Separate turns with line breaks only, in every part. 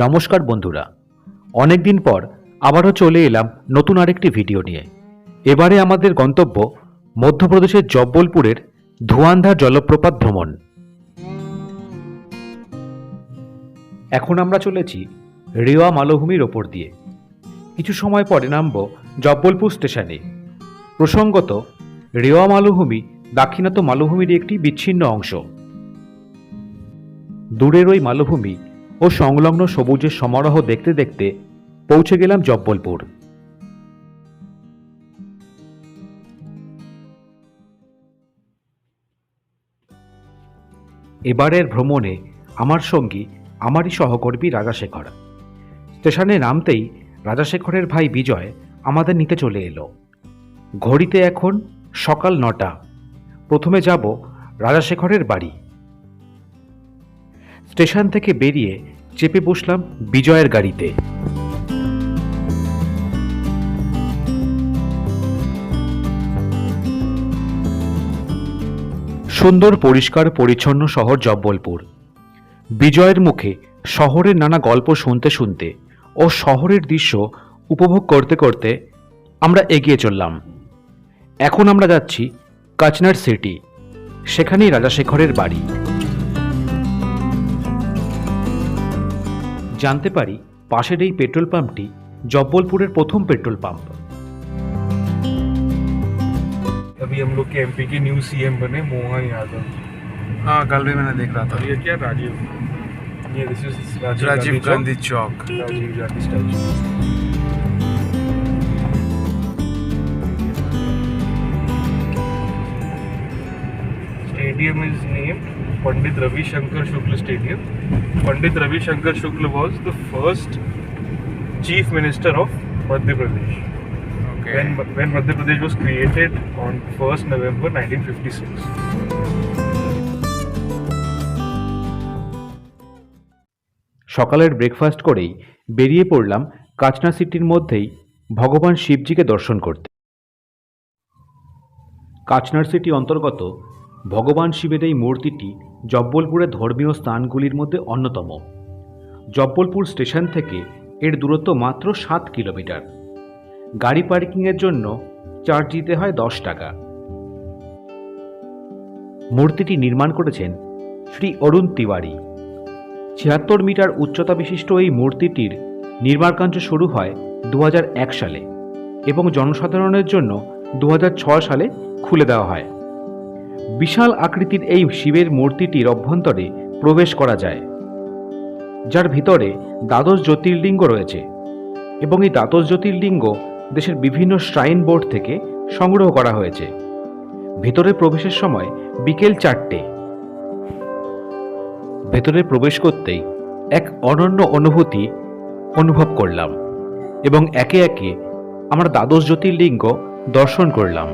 নমস্কার বন্ধুরা। অনেক দিন পর আবারও চলে এলাম নতুন আরেকটি ভিডিও নিয়ে। এবারে আমাদের গন্তব্য মধ্যপ্রদেশের জব্বলপুরের ধুয়ান্ধার জলপ্রপাত ভ্রমণ। এখন আমরা চলেছি রেওয়া মালভূমির ওপর দিয়ে। কিছু সময় পরে নামব জব্বলপুর স্টেশনে। প্রসঙ্গত, রেওয়া মালভূমি দাক্ষিণাত্য মালভূমির একটি বিচ্ছিন্ন অংশ। দূরের ওই মালভূমি ও সংলগ্ন সবুজের সমারোহ দেখতে দেখতে পৌঁছে গেলাম জব্বলপুর। এবারের ভ্রমণে আমার সঙ্গী, আমারই সহকর্মী রাজাশেখর। স্টেশনে নামতেই রাজাশেখরের ভাই বিজয় আমাদের নিতে চলে এলো। ঘড়িতে এখন সকাল নটা। প্রথমে যাব রাজাশেখরের বাড়ি। স্টেশন থেকে বেরিয়ে চেপে বসলাম বিজয়ের গাড়িতে। সুন্দর, পরিষ্কার, পরিচ্ছন্ন শহর জব্বলপুর। বিজয়ের মুখে শহরের নানা গল্প শুনতে শুনতে ও শহরের দৃশ্য উপভোগ করতে করতে আমরা এগিয়ে চললাম। এখন আমরা যাচ্ছি কাচনার সিটি, সেখানেই রাজাশেখরের বাড়ি। জানতে পারি পাশের এই পেট্রোল পাম্পটি জব্বলপুরের প্রথম পেট্রোল পাম্প
अभी हम लोग के एमपी के न्यू सीएम बने मोहन यादव
हाँ कल भी मैंने देख रहा था
और ये क्या राजीव ये this is Rajiv,
Rajiv Gandhi Chowk
Chowk. Rajiv Gandhi statue Stadium is named Pandit Ravi Shankar Shukla Stadium. Pandit Ravi Shankar Shukla was the first chief minister of Madhya Pradesh.
Okay
when, when Madhya Pradesh was created on 1st November 1956.
সকালের breakfast করেই বেরিয়ে পড়লাম কাচনা সিটির মধ্যেই ভগবান শিবজিকে দর্শন করতে কাচনার city অন্তর্গত ভগবান শিবের এই মূর্তিটি জব্বলপুরের ধর্মীয় স্থানগুলির মধ্যে অন্যতম। জব্বলপুর স্টেশন থেকে এর দূরত্ব মাত্র সাত কিলোমিটার। গাড়ি পার্কিংয়ের জন্য চার্জ দিতে হয় দশ টাকা। মূর্তিটি নির্মাণ করেছেন শ্রী অরুণ তিওয়ারি। ছিয়াত্তর মিটার উচ্চতা বিশিষ্ট এই মূর্তিটির নির্মাণকার্য শুরু হয় দু হাজার এক সালে এবং জনসাধারণের জন্য দুহাজার ছয় সালে খুলে দেওয়া হয়। বিশাল আকৃতির এই শিবের মূর্তিটির অভ্যন্তরে প্রবেশ করা যায়, যার ভিতরে দ্বাদশ জ্যোতির্লিঙ্গ রয়েছে এবং এই দ্বাদশ জ্যোতির্লিঙ্গ দেশের বিভিন্ন শ্রাইন বোর্ড থেকে সংগ্রহ করা হয়েছে। ভেতরে প্রবেশের সময় বিকেল চারটে। ভেতরে প্রবেশ করতেই এক অনন্য অনুভূতি অনুভব করলাম এবং একে একে আমরা দ্বাদশ জ্যোতির্লিঙ্গ দর্শন করলাম।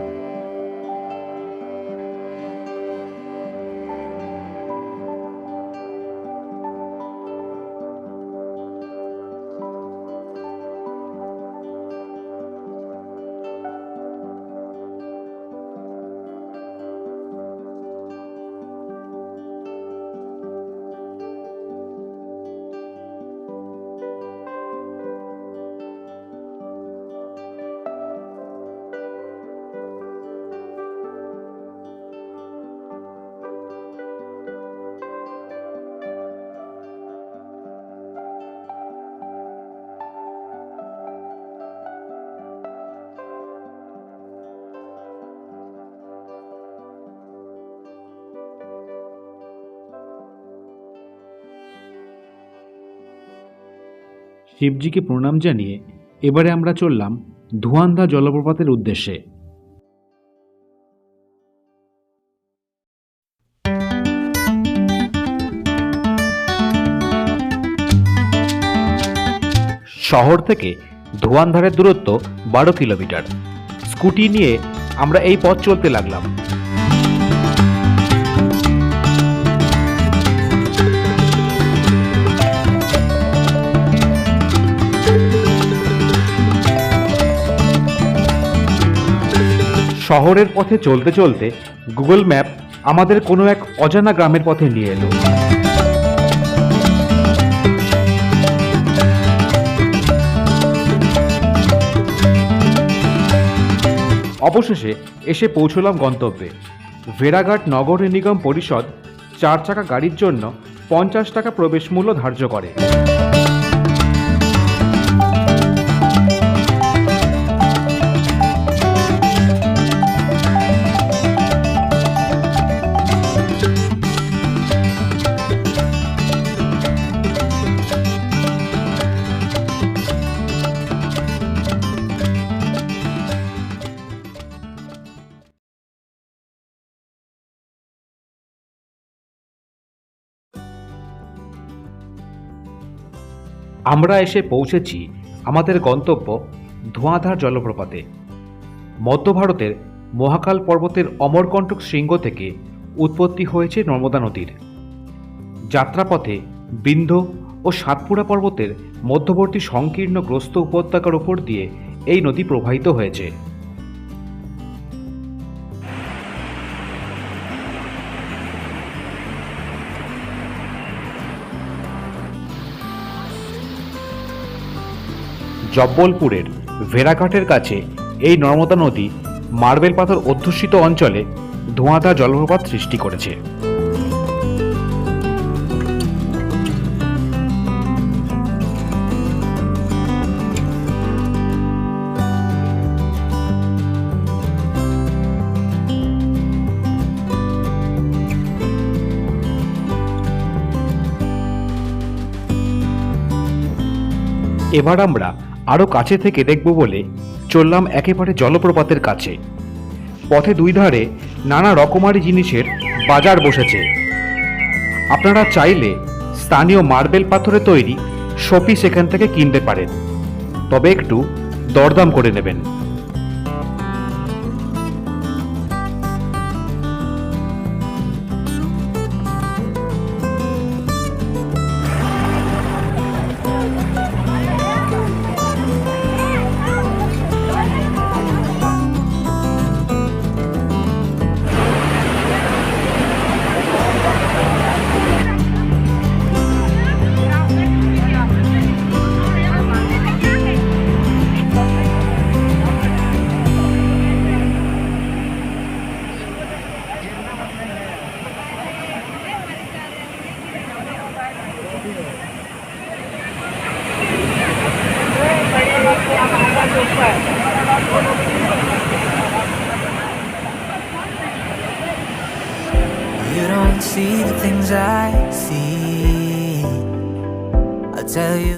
শিবজিকে প্রণাম জানিয়ে এবারে আমরা চললাম ধুয়ান্ধা জলপ্রপাতের উদ্দেশ্যে। শহর থেকে ধোয়ানধারের দূরত্ব বারো কিলোমিটার। স্কুটি নিয়ে আমরা এই পথ চলতে লাগলাম। শহরের পথে চলতে চলতে গুগল ম্যাপ আমাদের কোনো এক অজানা গ্রামের পথে নিয়ে এলো। অবশেষে এসে পৌঁছলাম গন্তব্যে। ভেড়াঘাট নগর নিগম পরিষদ চার চাকা গাড়ির জন্য পঞ্চাশ টাকা প্রবেশ মূল্য ধার্য করে। আমরা এসে পৌঁছেছি আমাদের গন্তব্য ধোঁয়াধার জলপ্রপাতে। মধ্য ভারতের মহাকাল পর্বতের অমরকণ্টক শৃঙ্গ থেকে উৎপত্তি হয়েছে নর্মদা নদীর। যাত্রাপথে বিন্ধ ও সাতপুরা পর্বতের মধ্যবর্তী সংকীর্ণ গ্রস্ত উপত্যকার উপর দিয়ে এই নদী প্রবাহিত হয়েছে। জব্বলপুরের ভেড়াঘাটের কাছে এই নর্মদা নদী মার্বেল পাথর অধ্যুষিত অঞ্চলে ধোঁয়াধার জলপ্রপাত সৃষ্টি করেছে। এবার আমরা আরও কাছে থেকে দেখব বলে চললাম একেবারে জলপ্রপাতের কাছে। পথে দুই ধারে নানা রকমারি জিনিসের বাজার বসেছে। আপনারা চাইলে স্থানীয় মার্বেল পাথরে তৈরি শোপিস এখান থেকে কিনতে পারেন। তবে একটু দরদাম করে নেবেন।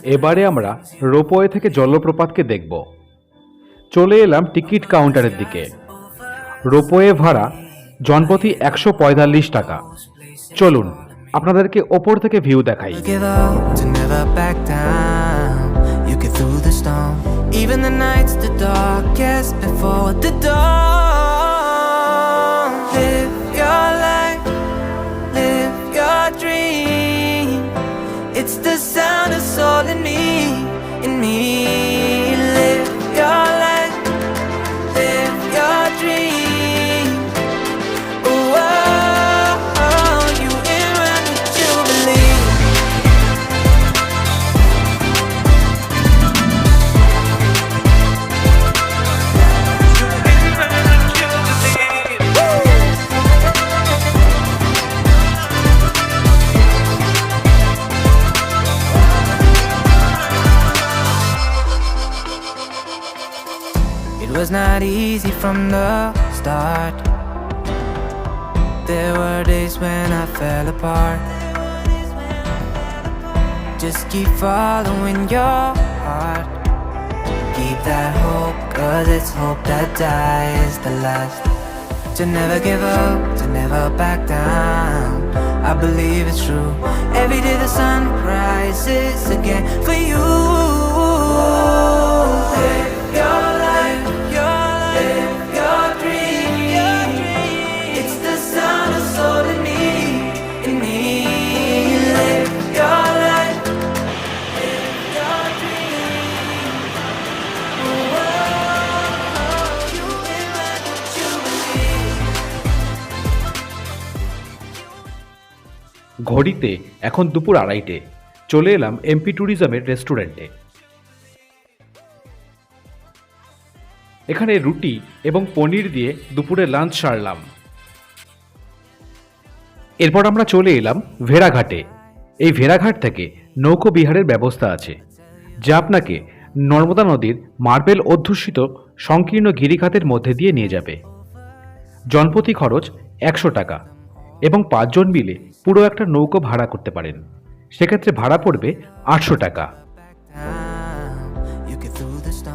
এবারে আমরা রোপওয়ে থেকে জলপ্রপাতকে দেখব। চলে এলাম টিকিট কাউন্টারের দিকে। রোপওয়ে ভাড়া জনপ্রতি একশো পঁয়তাল্লিশ টাকা। চলুন আপনাদেরকে ওপর থেকে ভিউ দেখাই.
Even the nights the darkest before the dawn. From the start. There were days when I fell apart. Just keep following your heart. Keep that hope, cause it's hope that dies the last. To never give up, to never back down. I believe it's true. Every day the sun rises again for you.
ঘড়িতে, এখন দুপুর আড়াইটে। চলে এলাম MP ট্যুরিজমের রেস্টুরেন্টে এখানে রুটি এবং পনির দিয়ে দুপুরে লাঞ্চ সারলাম। এরপর আমরা চলে এলাম ভেড়াঘাটে। এই ভেড়াঘাট থেকে নৌকো বিহারের ব্যবস্থা আছে, যা আপনাকে নর্মদা নদীর মার্বেল অধ্যুষিত সংকীর্ণ গিরিখাতের মধ্যে দিয়ে নিয়ে যাবে। জনপ্রতি খরচ একশো টাকা। এবং পাঁচজন মিলে পুরো একটা নৌকো ভাড়া করতে পারেন। সেক্ষেত্রে ভাড়া পড়বে আটশো টাকা.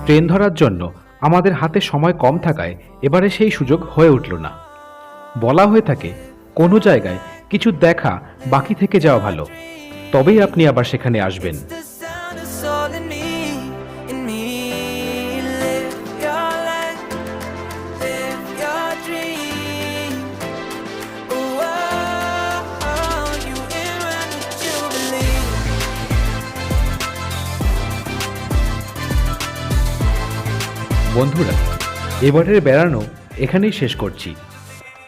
ট্রেন ধরার জন্য আমাদের হাতে সময় কম থাকায় এবারে সেই সুযোগ হয়ে উঠল না। বলা হয়ে থাকে, কোনো জায়গায় কিছু দেখা বাকি থেকে যাওয়া ভালো। তবেই আপনি আবার সেখানে আসবেন। বন্ধুরা, এবারের বেড়ানো এখানেই শেষ করছি।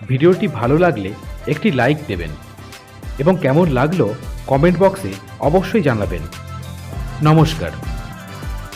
ভিডিওটি ভালো লাগলে একটি লাইক দেবেন এবং কেমন লাগল কমেন্ট বক্সে অবশ্যই জানাবেন। নমস্কার।